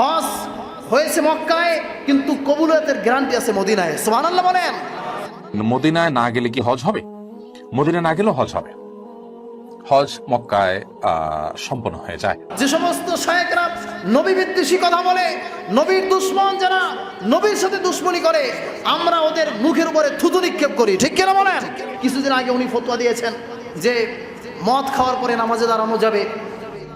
হজ হয়েছে মক্কায় কিন্তু কবুলতের গ্যারান্টি আছে মদিনায়। সুবহানাল্লাহ বলেন। মদিনায় না গেলে কি হজ হবে? মদিনায় না গেলেও হজ হবে। হজ মক্কায় সম্পন্ন হয়ে যায়। যে সমস্ত শায়েকরা নবী বিদ্বেষী কথা বলে নবীর দুশ্মন যারা নবীর সাথে দুশ্মনী করে আমরা ওদের মুখের উপরে থুতু নিক্ষেপ করি। ঠিক কিনা বলেন? কিছুদিন আগে উনি ফতোয়া দিয়েছেন যে মদ খাওয়ার পরে নামাজে দাঁড়ানো যাবে।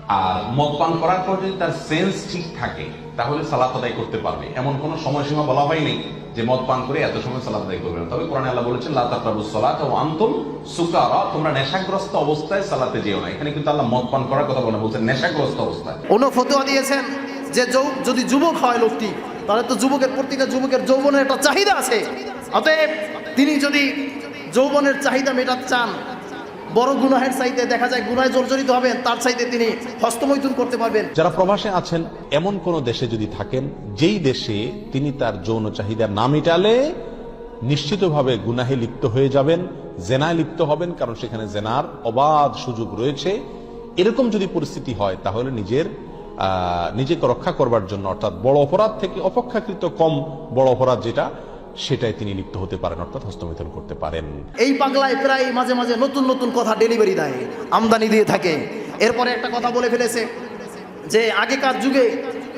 আর মদ পান করার পর যদি তার সেন্স ঠিক থাকে, তাহলে সালাত আদায় করতে পারবে। এমন কোন সময়সীমা বলা হয়নি যে মদ পান করে এত সময় সালাত আদায় করবে না। তবে কোরআনে আল্লাহ বলেছেন, লা তাকরাবুস সালাত ওয়া আনতুম সুকারা। তোমরা নেশাগ্রস্ত অবস্থায় সালাতে যেও না। এখানে কিন্তু আল্লাহ মদ পান করার কথা বলে বলছেন, নেশাগ্রস্ত অবস্থায়। উনি ফতোয়া দিয়েছেন যৌ- যদি যুবক হয় লোকটি, তাহলে তো যুবকের, প্রতিটা যুবকের যৌবনের একটা চাহিদা আছে। অতএব তিনি যদি যৌবনের চাহিদা মেটাতে চান বড় গুনাহের চাইতে দেখা যায় গুনায় জর্জরিত হবেন তার চাইতে তিনি হস্তমৈথুন করতে পারবেন। যারা প্রবাসে আছেন, এমন কোন দেশে যদি থাকেন, যেই দেশে তিনি তার যৌন চাহিদা না মিটালে নিশ্চিতভাবে গুনাহে লিপ্ত হয়ে যাবেন, জেনায় লিপ্ত হবেন, কারণ সেখানে জেনার অবাধ সুযোগ রয়েছে। এরকম যদি পরিস্থিতি হয়, তাহলে নিজের নিজেকে রক্ষা করবার জন্য, অর্থাৎ বড় অপরাধ থেকে অপেক্ষাকৃত কম বড় অপরাধ যেটা সেটাই তিনি লিপ্ত হতে পারেন, অর্থাৎ হস্তমিথন করতে পারেন। এই পাগলায় প্রায় মাঝে মাঝে নতুন নতুন কথা ডেলিভারি দেয়, আমদানি দিয়ে থাকে। এরপরে একটা কথা বলে ফেলেছে যে আগেকার যুগে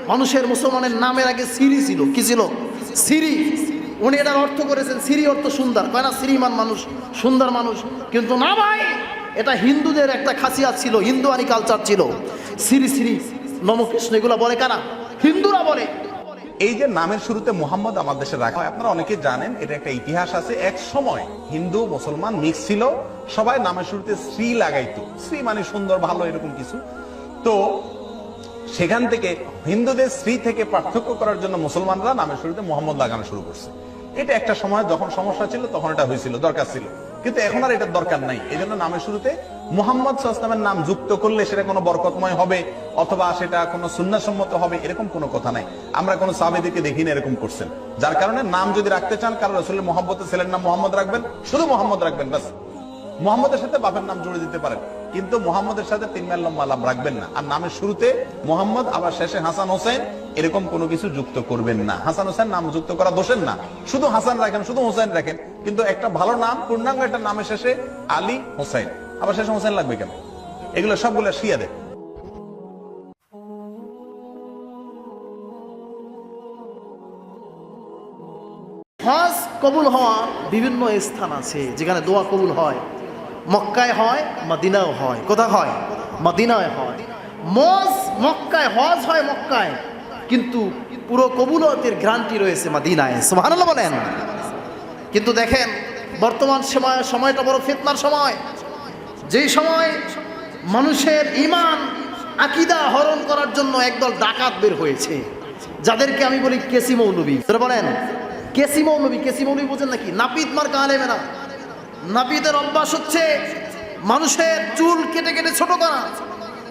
মানুষের মুসলমানের নামের আগে সিরি ছিল। কি ছিল? সিরি উনি এটার অর্থ করেছেন সিরি অর্থ সুন্দর। কয় না শ্রীমান মানুষ, সুন্দর মানুষ। কিন্তু না ভাই, এটা হিন্দুদের একটা খাসিয়াত ছিল হিন্দুয়ানি কালচার ছিল। শ্রী শ্রী নমকৃষ্ণ, এগুলো বলে কারা? হিন্দুরা বলে। এই যে নামের শুরুতে মোহাম্মদ আমার দেশে রাখা হয়, আপনারা অনেকে জানেন, এটা একটা ইতিহাস আছে। এক সময় হিন্দু, মুসলমান মিক্স ছিল, সবাই নামের শুরুতে শ্রী লাগাইতো। শ্রী মানে সুন্দর, ভালো, এরকম কিছু। তো সেখান থেকে হিন্দুদের শ্রী থেকে পার্থক্য করার জন্য মুসলমানরা নামের শুরুতে মোহাম্মদ লাগানো শুরু করছে। এটা একটা সময়, যখন সমস্যা ছিল, তখন এটা হয়েছিল, দরকার ছিল। কিন্তু এখন আর এটার দরকার নাই। এই জন্য নামের শুরুতে মোহাম্মদ সাল্লামের নাম যুক্ত করলে সেটা কোনো বরকতময় হবে, অথবা সেটা কোনো সুন্নাসম্মত হবে, এরকম কোনো কথা নাই। আমরা কোনো সাবেদিকে দেখি না এরকম করছেন। যার কারণে নাম যদি রাখতে চান, কারণ আসলে মোহাম্মদের ছেলের নাম মোহাম্মদ রাখবেন, শুধু মোহাম্মদ রাখবেন, ব্যাস। মোহাম্মদের সাথে বাপের নাম জুড়ে দিতে পারেন। কিন্তু মোহাম্মদের সাথে তিন লম্বা লাভ রাখবেন না। আর নামের শুরুতে মোহাম্মদ, আবার শেষে হাসান হোসেন, এরকম কোনো কিছু যুক্ত করবেন না। হাসান হোসেন নাম যুক্ত করা দোষের না। শুধু হাসান রাখেন, শুধু হোসেন রাখেন, কিন্তু একটা ভালো নাম, পূর্ণাঙ্গ একটা নামের শেষে আলী হোসেন। আবার শেষে হোসেন লাগবে কেন? এগুলো সবগুলো শিয়া দেয় কবুল হওয়ার বিভিন্ন স্থান আছে যেখানে দোয়া কবুল হয়। মক্কায় হয়, মদিনাও হয়। কোথায় হয়, মদিনায় হয়। মজ মক্কায়, হজ হয় মক্কায়। কিন্তু পুরো কবুলতের গ্রান্টি রয়েছে মদিনায়। সুবহানাল্লাহ বলেন। কিন্তু দেখেন, বর্তমান সময়, সময়টা বড় ফিতনার সময়। যেই সময় মানুষের ইমান আকিদা হরণ করার জন্য একদল ডাকাত বের হয়েছে। যাদেরকে আমি বলি কেসি মৌলবী বলেন। কেসি মৌলবী কেসি মৌলবী বোঝেন নাকি? নাপিত মার কালেমেরা নাপিতের অভ্যাস হচ্ছে মানুষের চুল কেটে কেটে ছোট করা।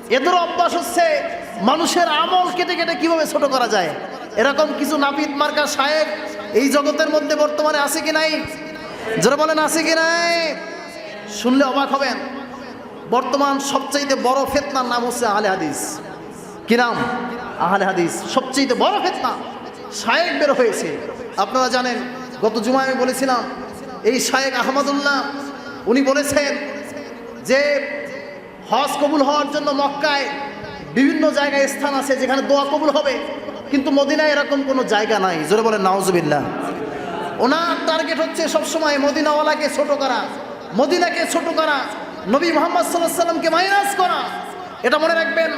এদের অভ্যাস হচ্ছে মানুষের আমল কেটে কেটে কীভাবে ছোট করা যায়। এরকম কিছু নাপিত মার্কা সাহেব এই জগতের মধ্যে বর্তমানে আছে কি নাই? যারা বলেন, আছে কি নাই? শুনলে অবাক হবেন। বর্তমান সবচাইতে বড় ফেতনার নাম হচ্ছে আহলে হাদিস। কি নাম? আহলে হাদিস। সবচাইতে বড় ফেতনা। সাহেব বের হয়েছে। আপনারা জানেন, গত জুমায় আমি বলেছিলাম এই শায়েক আহমদুল্লাহ, উনি বলেছেন যে হজ কবুল হওয়ার জন্য মক্কায় বিভিন্ন জায়গায় স্থান আছে যেখানে দোয়া কবুল হবে, কিন্তু মদিনায় এরকম কোনো জায়গা নাই। জোরে বলেন, নাউজুবিল্লাহ। ওনার টার্গেট হচ্ছে সবসময় মদিনাওয়ালাকে ছোট করা, মদিনাকে ছোট করা, নবী মোহাম্মদ সাল্লাহ সাল্লামকে মাইনাস করা। এটা মনে রাখবেন,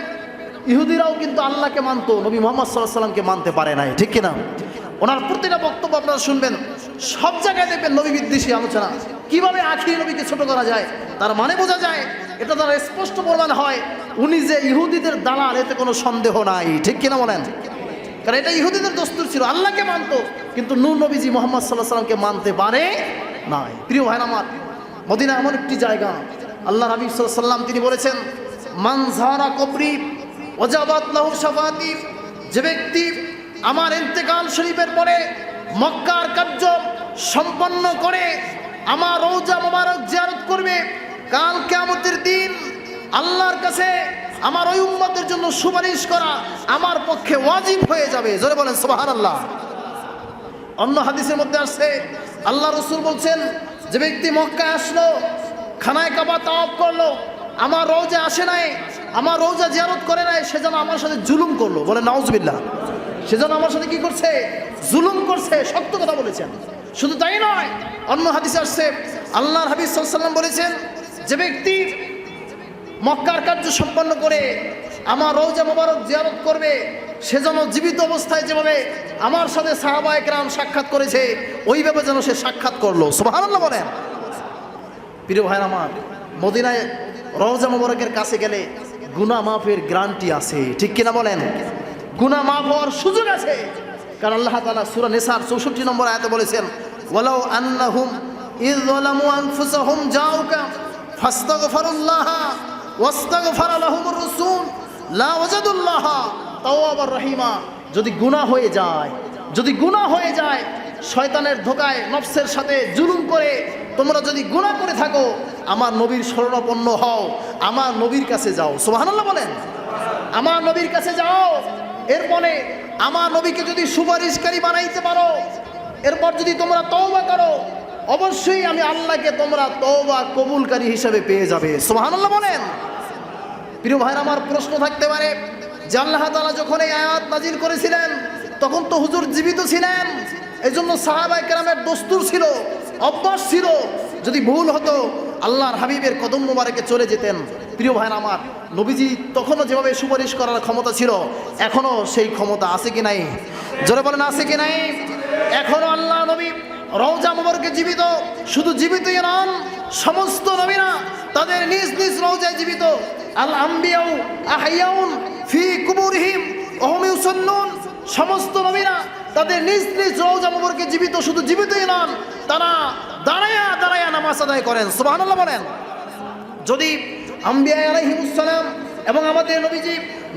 ইহুদিরাও কিন্তু আল্লাহকে মানত, নবী মোহাম্মদ সাল্লাহ সাল্লামকে মানতে পারে নাই, ঠিক কিনা? ওনার প্রতিটা বক্তব্য আপনারা শুনবেন। সব জায়গায় দেখবেন নবী বিদ্বেষী আলোচনা। কীভাবে আখিরি নবীকে ছোট করা যায়, তার মানে বোঝা যায়, এটা দ্বারা স্পষ্ট প্রমাণ হয়। উনি যে ইহুদিদের দালাল, এতে কোনো সন্দেহ নাই। ঠিক কিনা বলেন? কারণ এটা ইহুদিদের দস্তুর ছিল, আল্লাহকে মানতো, কিন্তু নূর নবীজি মোহাম্মদ সাল্লাহ সাল্লামকে মানতে পারে নাই। প্রিয় ভাই আমার মদিনা এমন একটি জায়গা আল্লাহ নবী সাল্লাম তিনি বলেছেন মানজারা কবরি ওজাবাত লাহু শাফাতি যে ব্যক্তি আমার ইন্তেকাল শরীফের পরে মক্কার কার্য সম্পন্ন করে আমার রৌজা মোবারক জিয়ারত করবে। কাল কেয়ামতের দিন আল্লাহর কাছে আমার ওই উম্মতের জন্য সুপারিশ করা আমার পক্ষে ওয়াজিব হয়ে যাবে। জোরে বলেন আল্লাহ অন্য হাদিসের মধ্যে আসছে, আল্লাহ রসুল বলছেন, যে ব্যক্তি মক্কায় আসলো, খানায় কাবা তাওয়াব করল, আমার রোজা আসে নাই, আমার রোজা জিয়ারত করে নাই, সে যেন আমার সাথে জুলুম করল। বলে নাউজবিল্লাহ। সে যেন আমার সাথে কি করছে? জুলুম করছে, সত্য কথা বলেছেন। শুধু তাই নয়, অন্য হাদিসে আসছে, আল্লাহর হাবিব সাল্লাম বলেছেন, যে ব্যক্তি মক্কার কার্য সম্পন্ন করে আমার রৌজা মোবারক জিয়ারত করবে, সে যেন জীবিত অবস্থায় যেভাবে আমার সাথে সাহাবা একরাম সাক্ষাৎ করেছে, ওইভাবে যেন সে সাক্ষাৎ করল। সুবহানাল্লাহ বলেন। প্রিয় ভাই আমার, মদিনায় রওজা মোবারকের কাছে গেলে গুনা মাফের গ্রান্টি আছে, ঠিক কিনা বলেন? গুনা মাফ হওয়ার সুযোগ আছে। কারণ আল্লাহ তালা সূরা নিসার 64 নম্বর আয়াতে বলেছেন, ওয়ালাউ আন্নাহুম রহিমা। যদি গুনাহ হয়ে যায়, যদি গুনাহ হয়ে যায়, শয়তানের ধোকায় নফসের সাথে জুলুম করে তোমরা যদি গুনাহ করে থাকো, আমার নবীর শরণাপন্ন হও, আমার নবীর কাছে যাও। সুবহানাল্লাহ বলেন। আমার নবীর কাছে যাও। এরপরে আমার নবীকে যদি সুপারিশকারী বানাইতে পারো, এরপর যদি তোমরা তওবা করো, অবশ্যই আমি আল্লাহকে তোমরা তওবা কবুলকারী হিসেবে পেয়ে যাবে। সুবহানাল্লাহ বলেন। প্রিয় ভাইয়ের আমার প্রশ্ন থাকতে পারে, যে আল্লাহ তালা যখন এই আয়াত নাজিল করেছিলেন, তখন তো হুজুর জীবিত ছিলেন এই জন্য সাহাবাই কেরামের দস্তুর ছিল, অভ্যাস ছিল। যদি ভুল হতো আল্লাহর হাবিবের কদম মোবারকে চলে যেতেন। প্রিয় ভাইয়ের আমার, নবীজি তখনও যেভাবে সুপারিশ করার ক্ষমতা ছিল, এখনও সেই ক্ষমতা আছে কি নাই? জোরে বলেন, আছে কি নাই? এখনও আল্লাহ নবী রওজা মোবারকে জীবিত, শুধু জীবিতই নন, সমস্ত নবীরা তাদের নিজ নিজ রওজায় জীবিত। আল আম্বিয়াউ আহাইয়াউন ফি কুবুরহিম সমস্ত নবীরা তাদের নিজ নিজ রওজা মোবারকে জীবিত, শুধু জীবিতই নন, তারা দাঁড়ায়া দাঁড়ায়া নামাজ আদায় করেন। সুবহানাল্লাহ বলেন। যদি আম্বিয়া আলাইহিমুসসালাম এবং আমাদের নবীজি,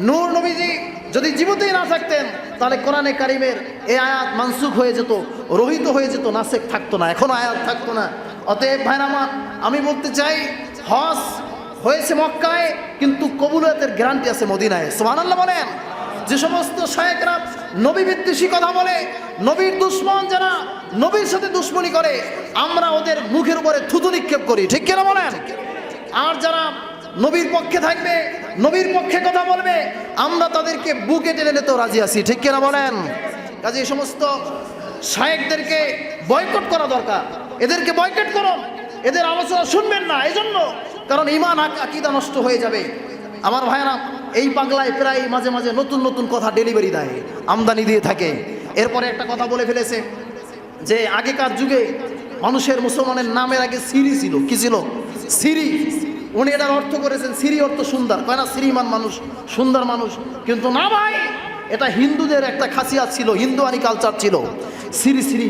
নূর নবীজি যদি জীবিতই না থাকতেন, তাহলে কোরআনে কারিমের এই আয়াত মানসুখ হয়ে যেত, রহিত হয়ে যেত, নাসেক থাকতো না, এখনও আয়াত থাকতো না। অতএব ভাইরামা আমি বলতে চাই হস হয়েছে মক্কায়, কিন্তু কবুলতের গ্যারান্টি আছে মদিনায়। সুবহানাল্লাহ বলেন। যে সমস্ত শায়েকরা নবী বিদ্বেষী কথা বলে, নবীর দুশ্মন যারা নবীর সাথে দুশ্মনী করে, আমরা ওদের মুখের উপরে থুতু নিক্ষেপ করি। ঠিক কিনা বলেন? আর যারা নবীর পক্ষে থাকবে, নবীর পক্ষে কথা বলবে, আমরা তাদেরকে বুকে টেনে নিতেও রাজি আছি। ঠিক কিনা বলেন? কাজে এই সমস্ত শায়েকদেরকে বয়কট করা দরকার। এদেরকে বয়কট করুন। এদের আলোচনা শুনবেন না। এই জন্য কারণ ইমান আক- আকিদা নষ্ট হয়ে যাবে। আমার ভাইরা এই পাগলায় প্রায় মাঝে মাঝে নতুন নতুন কথা ডেলিভারি দেয়, আমদানি দিয়ে থাকে। এরপরে একটা কথা বলে ফেলেছে যে আগেকার যুগে মানুষের মুসলমানের নামের আগে সিরি ছিল। কি ছিল? সিরি উনি এটার অর্থ করেছেন সিরি অর্থ সুন্দর। কয় না শ্রীমান মানুষ, সুন্দর মানুষ। কিন্তু না ভাই, এটা হিন্দুদের একটা খাসিয়াত ছিল, হিন্দুয়ানি কালচার ছিল। শ্রী শ্রী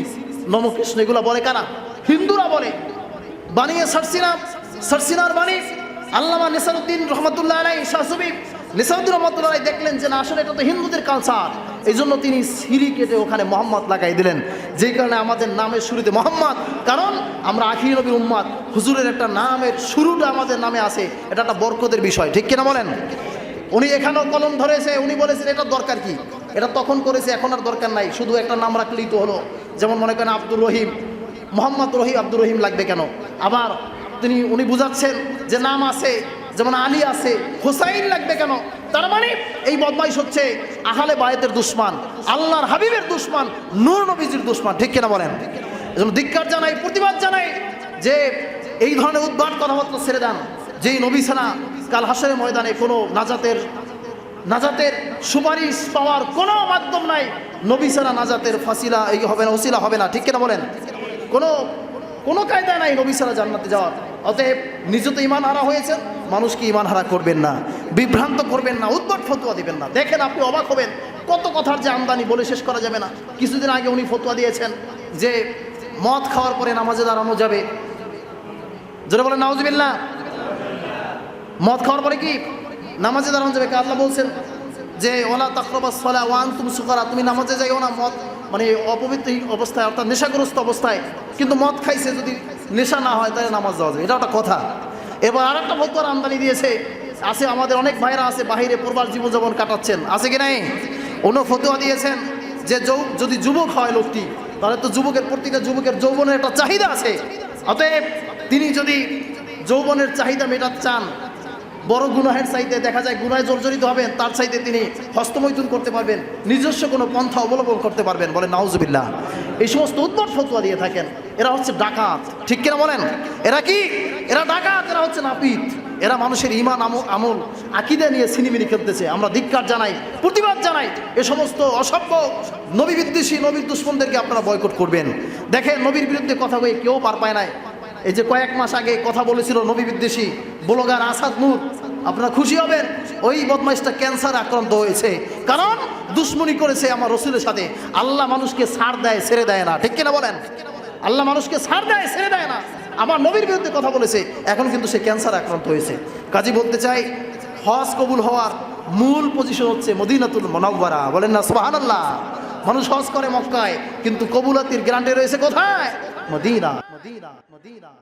নমকৃষ্ণ এগুলো বলে কারা? হিন্দুরা বলে। বানিয়ে সারসিনা, সারসিনার বাণী, আল্লামা নিসারুদ্দিন রহমতুল্লাহ আলাই শাহসুবি রহমতুল্লাহ আলাই দেখলেন যে না, আসলে এটা তো হিন্দুদের কালচার এই জন্য তিনি সিঁড়ি কেটে ওখানে মোহাম্মদ লাগাই দিলেন। যেই কারণে আমাদের নামের শুরুতে মোহাম্মদ। কারণ আমরা আখির নবীর উম্মাদ। হুজুরের একটা নামের শুরুটা আমাদের নামে আছে এটা একটা বরকতের বিষয়। ঠিক কিনা বলেন? উনি এখানেও কলম ধরেছে। উনি বলেছেন, এটা দরকার কি? এটা তখন করেছে, এখন আর দরকার নাই। শুধু একটা নাম রাখলেই তো হলো। যেমন মনে করেন আব্দুর রহিম। মোহাম্মদ রহিম আব্দুর রহিম লাগবে কেন? আবার তিনি, উনি বুঝাচ্ছেন যে নাম আছে। যেমন আলী আছে, হোসাইন লাগবে কেন? তার মানে এই বদমাইশ হচ্ছে আহালে বায়েতের দুশ্মান, আল্লাহর হাবিবের দুশ্মান, নূর নবীজির দুশ্মান, ঠিক কিনা বলেন? এজন্য ধিক্কার জানাই, প্রতিবাদ জানাই যে এই ধরনের উদ্ভাট কথাবার্তা ছেড়ে দেন। যেই নবী ছাড়া কাল হাসরের ময়দানে কোনো নাজাতের নাজাতের সুপারিশ পাওয়ার কোনো মাধ্যম নাই। নবী ছাড়া নাজাতের ফাসিলা এই হবে না, ওসিলা হবে না, ঠিক কিনা বলেন? কোনো কোনো কায়দা নাই নবী ছাড়া জান্নাতে যাওয়ার। অতএব নিজে তো ইমান হারা হয়েছেন মানুষকে ইমান হারা করবেন না? বিভ্রান্ত করবেন না, উদ্ভট ফতুয়া দিবেন না। দেখেন আপনি অবাক হবেন, কত কথার যে আমদানি বলে শেষ করা যাবে না। কিছুদিন আগে উনি ফতুয়া দিয়েছেন যে মদ খাওয়ার পরে নামাজে দাঁড়ানো যাবে। যেটা বলেন নাউজবিল্লা মদ খাওয়ার পরে কি নামাজে দাঁড়ানো যাবে? কে আল্লাহ বলছেন যে ওলা তাকরবাস সলা ওয়ান তুমি সুকারা। তুমি নামাজে যাইও না, মদ মানে অপবিত্র অবস্থায়, অর্থাৎ নেশাগ্রস্ত অবস্থায়। কিন্তু মদ খাইছে যদি নেশা না হয় তাহলে নামাজ যাওয়া যাবে এটা একটা কথা। এবার আর একটা ফতুয়ার আমদানি দিয়েছে, আছে আমাদের অনেক ভাইরা আছে, বাহিরে পূর্বার জীবনযাপন কাটাচ্ছেন। আছে কি নাই? অন্য ফতোয়া দিয়েছেন যে যদি যুবক হয় লোকটি, তাহলে তো যুবকের প্রতিটা যুবকের যৌবনের একটা চাহিদা আছে। অতএব তিনি যদি যৌবনের চাহিদা মেটাতে চান, বড় গুনাহের চাইতে দেখা যায় গুনায় জর্জরিত হবেন, তার চাইতে তিনি হস্তমৈথুন করতে পারবেন, নিজস্ব কোনো পন্থা অবলম্বন করতে পারবেন। বলে নাউজুবিল্লাহ। এই সমস্ত উদ্ভট ফতুয়া দিয়ে থাকেন। এরা হচ্ছে ডাকাত। ঠিক কিনা বলেন? এরা কি? এরা ডাকাত, এরা হচ্ছে নাপিত। এরা মানুষের ইমান আমল, আকিদা নিয়ে সিনিমিনি খেলতেছে। আমরা ধিক্কার জানাই, প্রতিবাদ জানাই। এ সমস্ত অসভ্য নবী বিদ্বেষী নবীর দুশ্মনদেরকে আপনারা বয়কট করবেন। দেখেন, নবীর বিরুদ্ধে কথা বলে কেউ পার পায় নাই। এই যে কয়েক মাস আগে কথা বলেছিল নবী বিদ্বেষী ব্লগার আসাদ নূর, আপনারা খুশি হবেন? ওই বদমাইশটা ক্যান্সার আক্রান্ত হয়েছে। কারণ দুশ্মনী করেছে আমার রসুলের সাথে। আল্লাহ মানুষকে ছাড় দেয়, ছেড়ে দেয় না। ঠিক কিনা বলেন? আল্লাহ মানুষকে ছাড় দেয়, ছেড়ে দেয় না। আমার নবীর বিরুদ্ধে কথা বলেছে, এখন কিন্তু সে ক্যান্সার আক্রান্ত হয়েছে। কাজী বলতে চাই, হজ কবুল হওয়ার মূল পজিশন হচ্ছে মদিনাতুল মনাব্বারা বলেন না সুবাহান আল্লাহ মানুষ হজ করে মক্কায়, কিন্তু কবুলাতির গ্রান্টে রয়েছে কোথায়? মদিনা। Medina Medina.